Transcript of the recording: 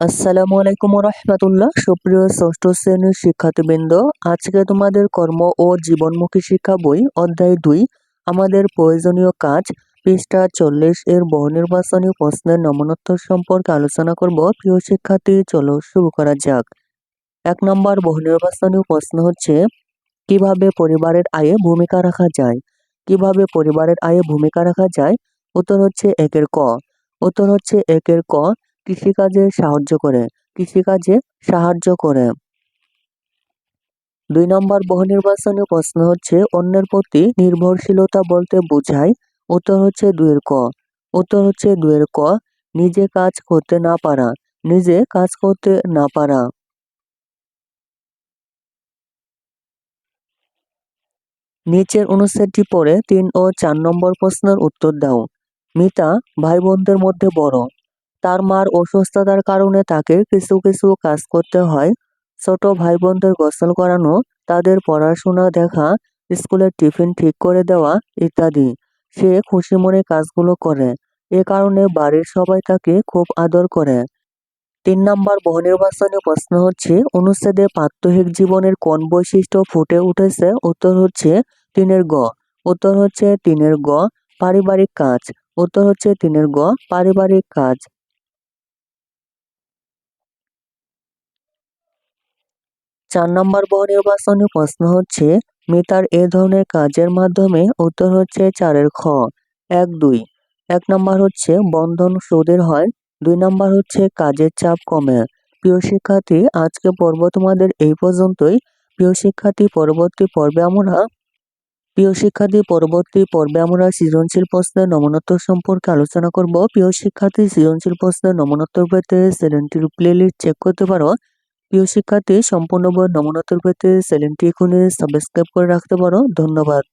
আসসালামু আলাইকুম রহমতুল্লাহ সুপ্রিয় ষষ্ঠ শ্রেণির শিক্ষার্থীবৃন্দ, আজকে তোমাদের কর্ম ও জীবনমুখী শিক্ষা বই অধ্যায় দুই, আমাদের প্রয়োজনীয় কাজ, পৃষ্ঠা চল্লিশ এর বহু নির্বাচনী প্রশ্নের নমনোত্তর সম্পর্কে আলোচনা করব। প্রিয় শিক্ষার্থী, চলো শুরু করা যাক। এক নম্বর বহু নির্বাচনী প্রশ্ন হচ্ছে, কীভাবে পরিবারের আয়ে ভূমিকা রাখা যায়? কীভাবে পরিবারের আয়ে ভূমিকা রাখা যায়? উত্তর হচ্ছে একের ক। উত্তর হচ্ছে একের ক। কৃষিকাজে সাহায্য করে, কৃষিকাজে সাহায্য করে। দুই নম্বর বহু নির্বাচনী প্রশ্ন হচ্ছে, অন্যের প্রতি নির্ভরশীলতা বলতে বোঝায়, উত্তর হচ্ছে দুয়ের ক। উত্তর হচ্ছে দুয়ের ক, নিজে কাজ করতে না পারা, নিজে কাজ করতে না পারা। নিচের অনুচ্ছেদটি পড়ে তিন ও চার নম্বর প্রশ্নের উত্তর দাও। মিতা ভাই বোনদের মধ্যে বড়। তার মার অসুস্থতার কারণে তাকে কিছু কিছু কাজ করতে হয়। ছোট ভাই বোনদের গোসল করানো, তাদের পড়াশোনা দেখা, স্কুলের টিফিন ঠিক করে দেওয়া ইত্যাদি। সে খুশি মনে কাজগুলো করে। এ কারণে বাড়ির সবাই তাকে খুব আদর করে। তিন নম্বর বহুনির্বাচনী প্রশ্ন হচ্ছে, অনুচ্ছেদে প্রাত্যহিক জীবনের কোন বৈশিষ্ট্য ফুটে উঠেছে? উত্তর হচ্ছে, তিনের গ। উত্তর হচ্ছে, তিনের গ, পারিবারিক কাজ। উত্তর হচ্ছে, তিনের গ, পারিবারিক কাজ। চার নম্বর বহুনির্বাচনী প্রশ্ন হচ্ছে মিতার এ ধরনের কাজের মাধ্যমে উত্তর হচ্ছে চারের খ। এক, দুই। এক নম্বর হচ্ছে বন্ধন সুদের হয়। দুই নম্বর হচ্ছে কাজের চাপ কমে। প্রিয় শিক্ষার্থী, আজকে পর্ব তোমাদের এই পর্যন্তই। প্রিয় শিক্ষার্থী, পরবর্তী পর্বে আমরা প্রিয় শিক্ষার্থী, পরবর্তী পর্বে আমরা সৃজনশীল প্রশ্নের নমনোত্তর সম্পর্কে আলোচনা করব। প্রিয় শিক্ষার্থী, সৃজনশীল প্রশ্নের নমনোত্তর পেতে চ্যানেলটির প্লেলিস্ট চেক করতে পারো। প্রিয় শিক্ষার্থী সম্পূর্ণ বই নমনোত্তর পেতে চ্যানেলটি এখনই সাবস্ক্রাইব করে রাখতে পারো। ধন্যবাদ।